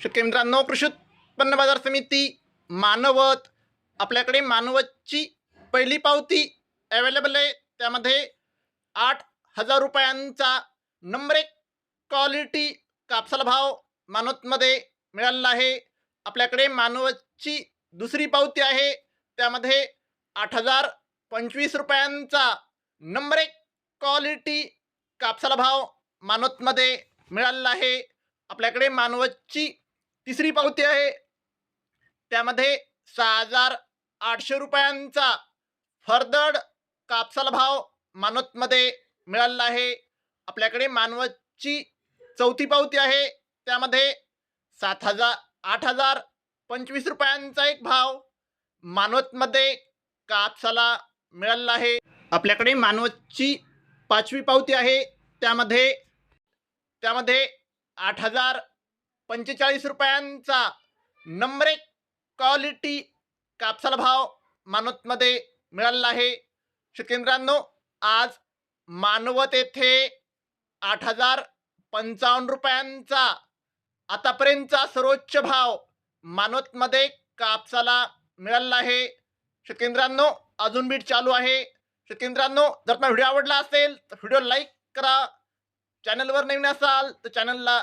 शेतकरी मित्रांनो कृषी उत्पन्न बाजार समिती मानवत आपल्याकडे मानवतची पहिली पावती अवेलेबल आहे. त्यामध्ये आठ हजार रुपयांचा नंबर एक क्वालिटी कापसाला भाव मानवतमध्ये मिळालेला आहे. आपल्याकडे मानवतची दुसरी पावती आहे. त्यामध्ये आठ हजार पंचवीस रुपयांचा नंबर एक क्वालिटी कापसाला भाव मानवतमध्ये मिळालेला आहे. आपल्याकडे मानवतची तिसरी पावती आहे. त्यामध्ये सहा हजार आठशे रुपयांचा फरदड कापसाला भाव मानवतमध्ये मिळालेला आहे. आपल्याकडे मानवतची चौथी पावती आहे. त्यामध्ये सात हजार आठ हजार पंचवीस रुपयांचा एक भाव मानवतमध्ये कापसाला मिळालेला आहे. आपल्याकडे मानवतची पाचवी पावती आहे. त्यामध्ये त्यामध्ये आठ हजार पंचेचाळीस रुपयांचा नंबर एक क्वालिटी कापसाला भाव मानवतमध्ये मिळालेला आहे. शेतकऱ्यांनो आज मानवत येथे आठ हजार पंचावन्न रुपयांचा आतापर्यंतचा सर्वोच्च भाव मानवतमध्ये कापसाला मिळालेला आहे. शेतकऱ्यांनो अजून बीट चालू आहे. शेतकऱ्यांनो जर तुम्हाला व्हिडिओ आवडला असेल तर व्हिडिओ लाईक करा. चॅनलवर नवीन असाल तर चॅनलला